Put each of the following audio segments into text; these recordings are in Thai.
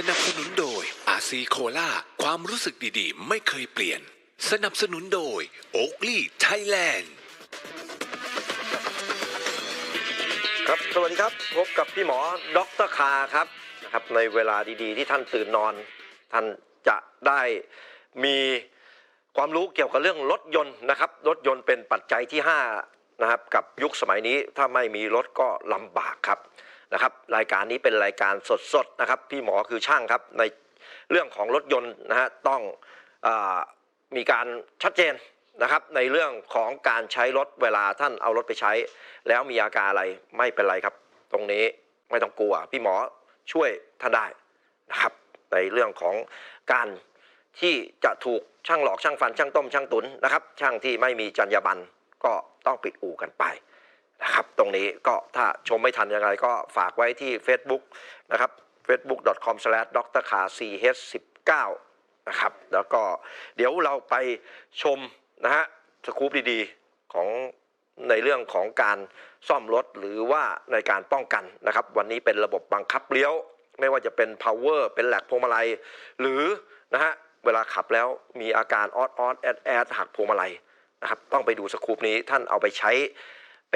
สนับสนุนโดยอาซีโคลาความรู้สึกดีๆ ไม่เคยเปลี่ยน สนับสนุนโดยโอ๊กลี่ไทยแลนด์ครับสวัสดีครับพบกับพี่หมอดรคาครับนะครับ ในเวลาดีๆ ที่ท่านตื่นนอน ท่านจะได้มีความรู้เกี่ยวกับเรื่องรถยนต์นะครับรถยนต์เป็นปัจจัยที่5นะครับกับยุคสมัยนี้ถ้าไม่มีรถก็ลำบากครับ นะครับ รายการนี้เป็นรายการสดๆนะครับ พี่หมอคือช่างครับ ในเรื่องของรถยนต์นะฮะต้องอมีการชัดเจนนะครับ ในเรื่องของการใช้รถเวลาท่านเอารถไปใช้ แล้วมีอาการอะไรไม่เป็นไรครับ ตรงนี้ไม่ต้องกลัว พี่หมอช่วยท่านได้นะครับ ในเรื่องของการที่จะถูกช่างหลอกช่างฟันช่างต้มช่างตุนนะครับ ช่างที่ไม่มีจรรยาบรรณก็ต้องปิดอู่กันไป นะครับตรงนี้ก็ถ้าชมไม่ทันยังไงก็ฝากไว้ที่ Facebook นะครับ facebook.com/drkch19 นะครับแล้วก็เดี๋ยวเราไปชมนะฮะสกู๊ปดีๆของในเรื่องของการซ่อมรถหรือว่าในการป้องกันนะครับ วันนี้เป็นระบบบังคับเลี้ยว ไม่ว่าจะเป็น power เป็นแหลกพวงมาลัย หรือนะฮะเวลาขับแล้วมีอาการออดออดแอดแอดหักพวงมาลัยนะครับต้องไปดูสกู๊ปนี้ท่านเอาไปใช้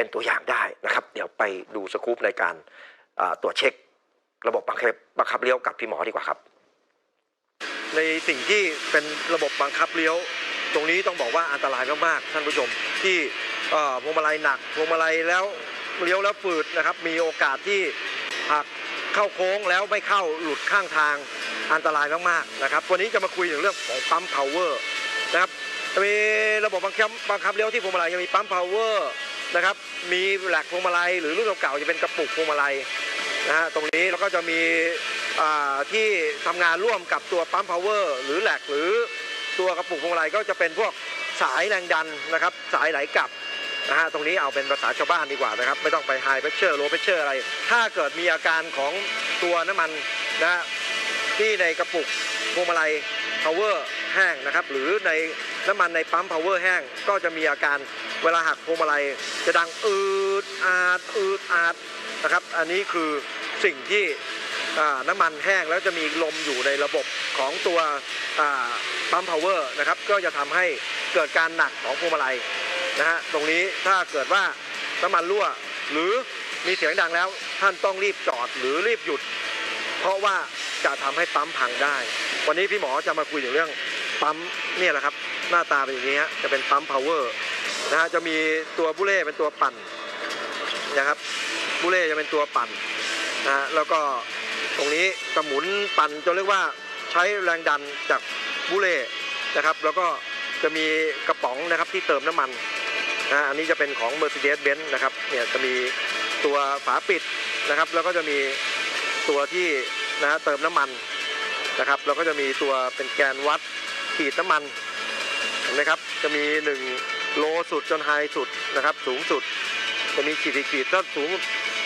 เป็นตัวอย่างได้นะครับ เดี๋ยวไปดูสกู๊ปในการตรวจเช็ค ระบบบังคับบังคับเลี้ยวกับพี่หมอดีกว่าครับ ในสิ่งที่เป็นระบบบังคับเลี้ยว ตรงนี้ต้องบอกว่าอันตรายมากๆท่านผู้ชมที่พวงมาลัยหนักพวงมาลัยแล้วเลี้ยวแล้วฝืดนะครับ มีโอกาสที่หักเข้าโค้งแล้วไม่เข้าหลุดข้างทางอันตรายมากๆนะครับวันนี้จะมาคุยถึงเรื่องของปั๊ม power นะครับจะมีระบบบังคับบังคับเลี้ยวที่พวงมาลัยยังมีปั๊ม power นะครับ มีแหลกพวงมาลัย หรือรุ่นเก่าๆจะเป็นกระปุกพวงมาลัยนะฮะตรงนี้แล้วก็จะมีที่ทำงานร่วมกับตัวปั๊มพาวเวอร์หรือแหลกหรือตัวกระปุกพวงมาลัยก็จะเป็นพวกสายแรงดันนะครับ สายไหลกลับนะฮะตรงนี้เอาเป็นภาษาชาวบ้านดีกว่านะครับ ไม่ต้องไปไฮเพชเชอร์โลเพชเชอร์อะไร ถ้าเกิดมีอาการของตัวน้ำมันนะฮะที่ในกระปุกพวงมาลัยพาวเวอร์แห้งนะครับ หรือในน้ำมันในปั๊มพาวเวอร์แห้งก็จะมีอาการ เวลาหักพวงมาลัยจะดังอืดอาดอืดอาดนะครับ อันนี้คือสิ่งที่น้ำมันแห้งแล้วจะมีลมอยู่ในระบบของตัวปั๊มพาวเวอร์นะครับ ก็จะทำให้เกิดการหนักของพวงมาลัยนะฮะตรงนี้ถ้าเกิดว่าน้ำมันรั่ว หรือมีเสียงดังแล้วท่านต้องรีบจอดหรือรีบหยุด เพราะว่าจะทำให้ปั๊มพังได้ วันนี้พี่หมอจะมาคุยถึงเรื่องปั๊มเนี่ยแหละครับ หน้าตาเป็นอย่างนี้ฮะจะเป็นปั๊มพาวเวอร์ นะฮะจะมีตัวบุเล่เป็นตัวปั่นนะครับบุเล่จะเป็นตัวปั่นนะฮะแล้วก็ตรงนี้จะหมุนปั่นจนเรียกว่าใช้แรงดันจากบุเล่นะครับ แล้วก็จะมีกระป๋องนะครับที่เติมน้ำมันนะฮะอันนี้จะเป็นของ Mercedes-Benz นะครับเนี่ยจะมีตัวฝาปิดนะครับ แล้วก็จะมีตัวที่นะฮะเติมน้ำมันนะครับ แล้วก็จะมีตัวเป็นแกนวัดขีดน้ำมันเห็นไหมครับ จะมี1 โลสุดจนไฮสุดนะครับ สูงสุดจะมีขีดอีกขีดถ้าสูง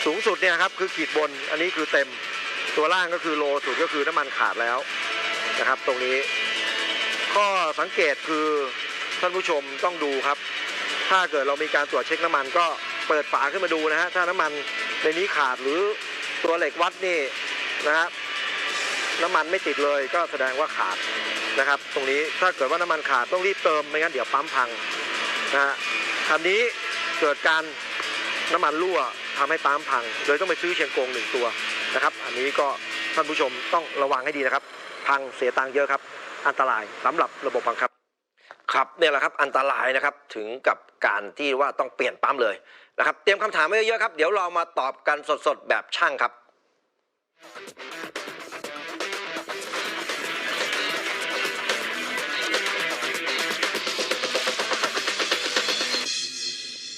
สูงสุดเนี่ยครับคือขีดบนอันนี้คือเต็มตัวล่างก็คือโลสุดก็คือน้ำมันขาดแล้วนะครับ ตรงนี้ข้อสังเกตคือท่านผู้ชมต้องดูครับ ถ้าเกิดเรามีการตรวจเช็คน้ำมันก็เปิดฝาขึ้นมาดูนะฮะถ้าน้ำมันในนี้ขาดหรือตัวเหล็กวัดนี่นะครับน้ำมันไม่ติดเลยก็แสดงว่าขาดนะครับ ตรงนี้ถ้าเกิดว่าน้ำมันขาดต้องรีบเติมไม่งั้นเดี๋ยวปั๊มพัง นะฮะคันนี้เกิดการน้ำมันรั่วทำให้ปั๊มพังโดยต้องไปซื้อเชียงกงหนึ่งตัวนะครับ อันนี้ก็ท่านผู้ชมต้องระวังให้ดีนะครับ พังเสียตังค์เยอะครับ อันตรายสำหรับระบบบังคับ ครับเนี่ยแหละครับอันตรายนะครับถึงกับการที่ว่าต้องเปลี่ยนปั๊มเลยนะครับ เตรียมคำถามไว้เยอะๆครับ เดี๋ยวเรามาตอบกันสดๆแบบช่างครับ